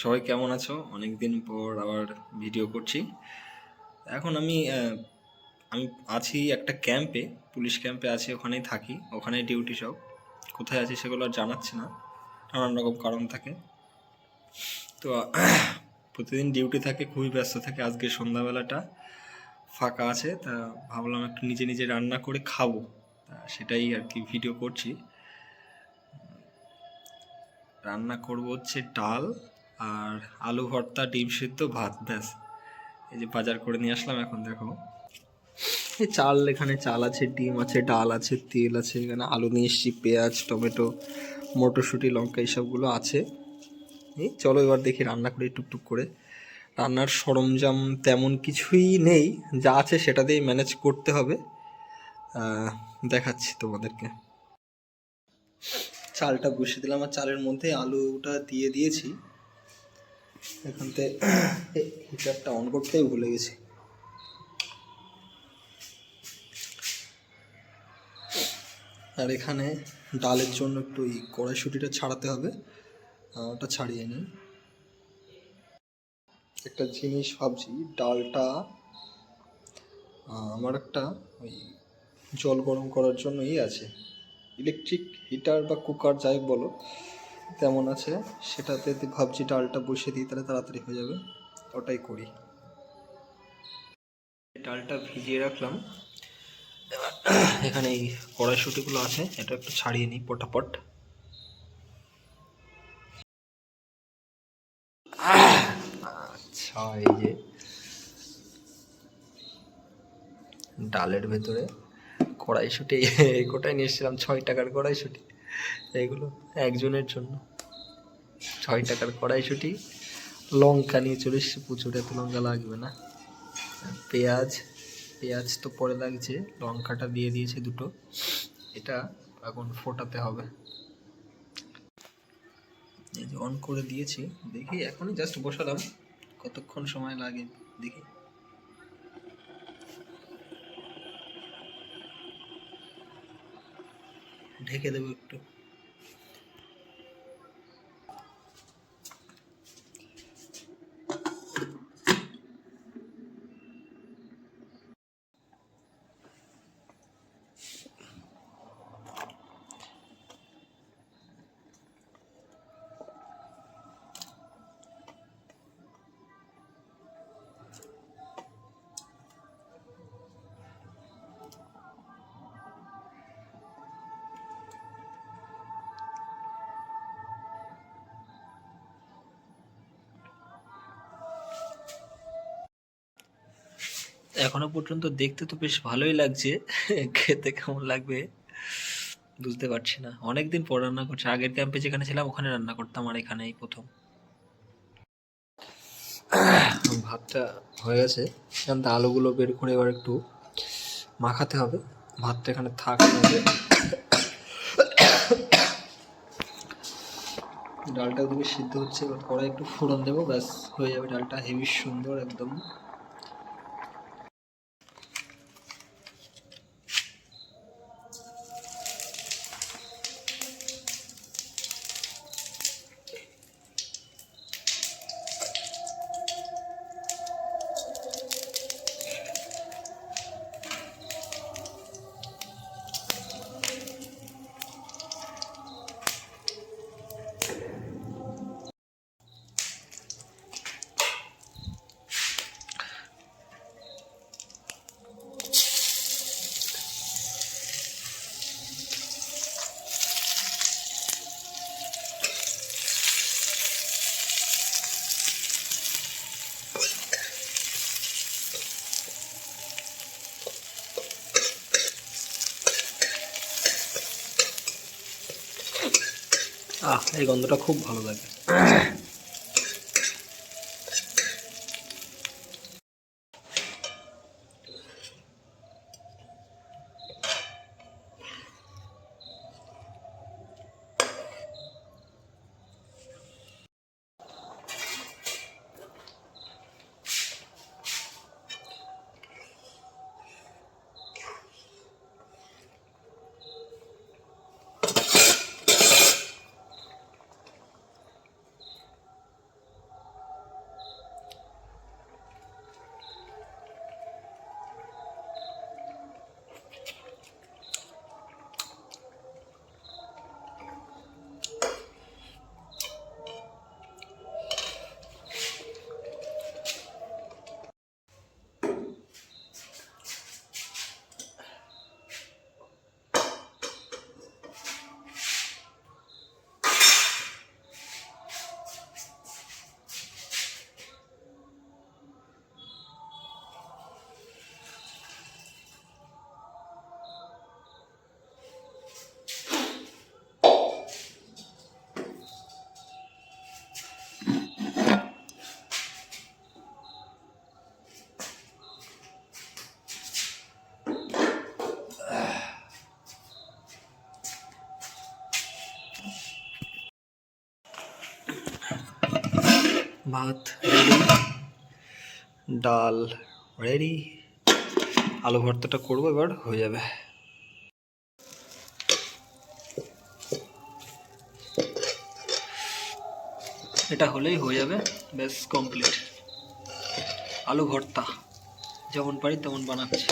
সবাই কেমন আছো? অনেক দিন পর আবার ভিডিও করছি। এখন আমি আমি আছি একটা ক্যাম্পে পুলিশ ক্যাম্পে আছি, ওখানেই থাকি ওখানে ডিউটি সব। কোথায় আছি সেগুলো আর জানাচ্ছি না, নানান রকম কারণ থাকে। তো, প্রতিদিন ডিউটি থাকে, খুবই ব্যস্ত থাকে, আজকে সন্ধ্যাবেলাটা ফাঁকা আছে, তা ভাবলাম একটু নিজে নিজে রান্না করে খাব, তা সেটাই আর কি ভিডিও করছি। রান্না করব হচ্ছে ডাল আর আলু ভর্তা, ডিম সিদ্ধ, ভাত, ব্যাস। এই যে বাজার করে নিয়ে আসলাম এখন, দেখো। এই চাল, এখানে চাল আছে, ডিম আছে, ডাল আছে, তেল আছে, এখানে আলু নিয়ে এসছি, পেঁয়াজ, টমেটো, মটরশুঁটি, লঙ্কা এইসবগুলো আছে। এই চলো এবার দেখি রান্না করি টুকটুক করে। রান্নার সরঞ্জাম তেমন কিছুই নেই, যা আছে সেটা দিয়েই ম্যানেজ করতে হবে। দেখাচ্ছি তোমাদেরকে। চালটা বসিয়ে দিলাম, আর চালের মধ্যে আলুটা দিয়ে দিয়েছি। এখান থেকে হিটারটা অন করতেই ভুলে গেছি। আর এখানে ডালের জন্য একটু এই কড়াইশুটিটা ছাড়াতে হবে ওটা ছাড়িয়ে নিই। একটা জিনিস ভাবছি, ডালটা আমার একটা ওই জল গরম করার জন্যই আছে। ইলেকট্রিক হিটার বা কুকার যাই বলো তেমন আছে? সেটাতে ভাবছি ডালটা বসিয়ে দিই, তাহলে তাড়াতাড়ি হয়ে যাবে। ওটাই করি। ডালটা ভিজিয়ে রাখলাম। এখানে এই কড়াইশুটিগুলো আছে, এটা একটু ছাড়িয়ে নিই পটাপট। আচ্ছা এই যে ডালের ভেতরে কড়াইশুটি, এই কোটায় নিয়ে এসেছিলাম, ছয় টাকার কড়াইশুটি। এগুলো একজনের জন্য। ছয় টাকার কড়াইশুটি, লঙ্কা নিয়ে চলে এসেছি প্রচুর এত লঙ্কা লাগবে না। পেঁয়াজ পেঁয়াজ তো পরে লাগছে, লঙ্কাটা দিয়ে দিয়েছে দুটো। এটা এখন ফোটাতে হবে। এই যে অন করে দিয়েছি, দেখি এখনই জাস্ট বসালাম, কতক্ষণ সময় লাগে দেখি। ঢেকে দেবো একটু। এখনও পর্যন্ত দেখতে তো বেশ ভালোই লাগছে। খেতে কেমন লাগবে? বুঝতে পারছি না। অনেকদিন পর রান্না করছি। আগের ক্যাম্পে যেখানে ছিলাম, ওখানে রান্না করতাম আর এখানেই প্রথম। ভাতটা হয়ে গেছে। এখান আলুগুলো বের করে এবার একটু মাখাতে হবে। ভাতটা এখানে থাক নাহলে ডালটা ওদিকে সিদ্ধ হচ্ছে। এবার কড়াই একটু ফোড়ন দেবো। ব্যাস, হয়ে যাবে। ডালটা হেভি সুন্দর একদম। আহ এই গন্ধটা খুব ভালো লাগে। ভাত রেডি ডাল রেডি আলু ভর্তাটা করব, এবার হয়ে যাবে। এটা হলেই হয়ে যাবে ব্যাস কমপ্লিট আলু ভর্তা, যেমন পারি তেমন বানাচ্ছি।